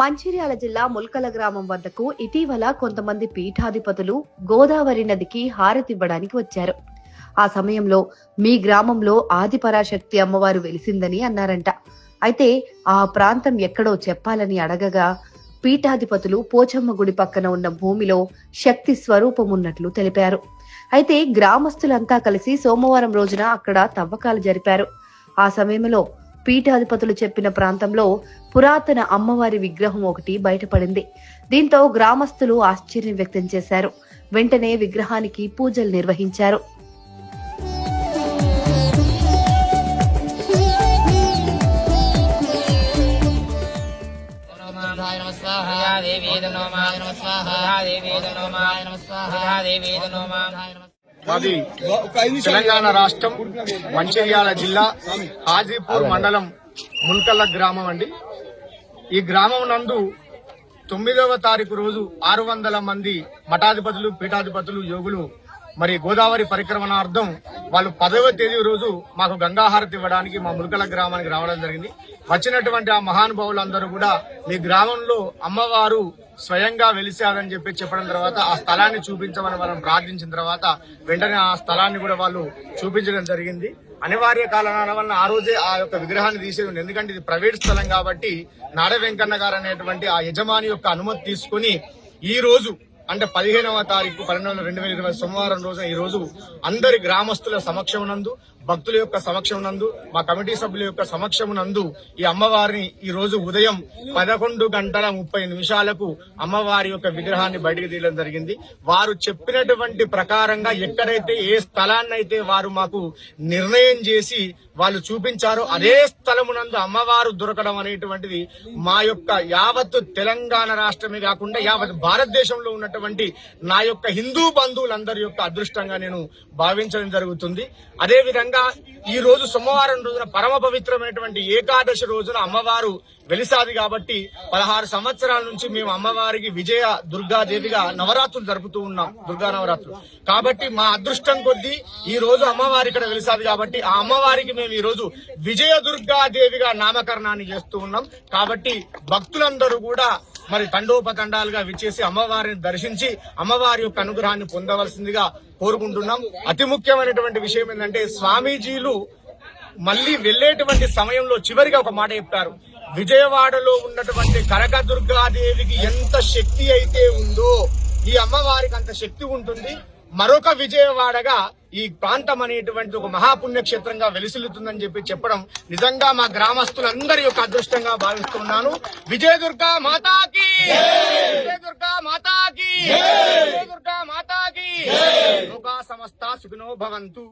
మంచిర్యాల జిల్లా ముల్కల గ్రామం వద్దకు ఇటీవల కొంతమంది పీఠాధిపతులు గోదావరి నదికి హారతివ్వడానికి వచ్చారు. ఆ సమయంలో మీ గ్రామంలో ఆదిపరాశక్తి అమ్మవారు వెలిసిందని అన్నారంట. అయితే ఆ ప్రాంతం ఎక్కడో చెప్పాలని అడగగా పీఠాధిపతులు పోచమ్మ గుడి పక్కన ఉన్న భూమిలో శక్తి స్వరూపం ఉన్నట్లు తెలిపారు. అయితే గ్రామస్తులంతా కలిసి సోమవారం రోజున అక్కడ తవ్వకాలు జరిపారు. ఆ సమయంలో పీఠాధిపతులు చెప్పిన ప్రాంతంలో పురాతన అమ్మవారి విగ్రహం ఒకటి బయటపడింది. దీంతో గ్రామస్తులు ఆశ్చర్యం వ్యక్తం చేశారు. వెంటనే విగ్రహానికి పూజలు నిర్వహించారు. స్వాహ. దేవీ నమః. స్వాహ దేవీ నమః. స్వాహ దేవీ నమః. మాది తెలంగాణ రాష్ట్రం మంచిర్యాల జిల్లా హాజీపూర్ మండలం ముల్కల్ల గ్రామం అండి. ఈ గ్రామం నందు తొమ్మిదవ తారీఖు రోజు ఆరు వందల మంది మఠాధిపతులు పీఠాధిపతులు యోగులు మరి గోదావరి పరిక్రమణార్థం వాళ్ళు పదవ తేదీ రోజు మాకు గంగాహారతి ఇవ్వడానికి మా ములకల గ్రామానికి రావడం జరిగింది. వచ్చినటువంటి ఆ మహానుభావులందరూ కూడా మీ గ్రామంలో అమ్మవారు స్వయంగా వెలిసారని చెప్పి చెప్పడం తర్వాత ఆ స్థలాన్ని చూపించమని మనం ప్రార్థించిన తర్వాత వెంటనే ఆ స్థలాన్ని కూడా వాళ్ళు చూపించడం జరిగింది. అనివార్య కారణాల వల్ల ఆ రోజే ఆ యొక్క విగ్రహాన్ని తీసేది ఎందుకంటే ఇది ప్రైవేట్ స్థలం కాబట్టి నాడ వెంకన్న గారు అనేటువంటి ఆ యజమాని యొక్క అనుమతి తీసుకుని ఈ రోజు అంటే పదిహేనవ తారీఖు పన్నెండు రెండు వేల ఇరవై సోమవారం రోజున ఈ రోజు అందరి గ్రామస్తుల సమక్షం నందు భక్తుల యొక్క సమక్షం నందు మా కమిటీ సభ్యుల యొక్క సమక్షం నందు ఈ అమ్మవారిని ఈ రోజు ఉదయం పదకొండు గంటల ముప్పై నిమిషాలకు అమ్మవారి యొక్క విగ్రహాన్ని బయటికి తీయడం జరిగింది. వారు చెప్పినటువంటి ప్రకారంగా ఎక్కడైతే ఏ స్థలాన్ని అయితే వారు మాకు నిర్ణయం చేసి వాళ్ళు చూపించారో అదే స్థలమునందు అమ్మవారు దొరకడం అనేటువంటిది మా యొక్క యావత్తు తెలంగాణ రాష్ట్రమే కాకుండా యావత్ భారతదేశంలో ఉన్నట్టు ఉన్నటువంటి నా యొక్క హిందూ బంధువులందరి యొక్క అదృష్టంగా నేను భావించడం జరుగుతుంది. అదేవిధంగా ఈ రోజు సోమవారం రోజున పరమ పవిత్రమైనటువంటి ఏకాదశి రోజున అమ్మవారు వెలిసాది కాబట్టి పదహారు సంవత్సరాల నుంచి మేము అమ్మవారికి విజయ దుర్గాదేవిగా నవరాత్రులు జరుపుతూ ఉన్నాం దుర్గా నవరాత్రులు. కాబట్టి మా అదృష్టం కొద్దీ ఈ రోజు అమ్మవారి ఇక్కడ వెలిసాది కాబట్టి ఆ అమ్మవారికి మేము ఈ రోజు విజయ దుర్గాదేవిగా నామకరణాన్ని చేస్తూ ఉన్నాం. కాబట్టి భక్తులందరూ కూడా మరి తండోపతండాలుగా విచ్చేసి అమ్మవారిని దర్శించి అమ్మవారి యొక్క అనుగ్రహాన్ని పొందవలసిందిగా కోరుకుంటున్నాం. అతి ముఖ్యమైనటువంటి విషయం ఏంటంటే స్వామీజీలు మళ్ళీ వెళ్ళేటువంటి సమయంలో చివరిగా ఒక మాట చెప్తారు విజయవాడలో ఉన్నటువంటి కనకదుర్గాదేవికి ఎంత శక్తి అయితే ఉందో ఈ అమ్మవారికి అంత శక్తి ఉంటుంది. మరొక విజయవాడగా ఈ ప్రాంతం అనేటువంటి ఒక మహాపుణ్యక్షేత్రంగా వెలిసిల్లుతుందని చెప్పి చెప్పడం నిజంగా మా గ్రామస్తులందరి యొక్క అదృష్టంగా భావిస్తున్నాను. విజయదుర్గ మాతాకి! విజయదుర్గా మాతాకి! విజయదుర్గ మాతాకి! లోకా సమస్త సుఖినో భవంతు.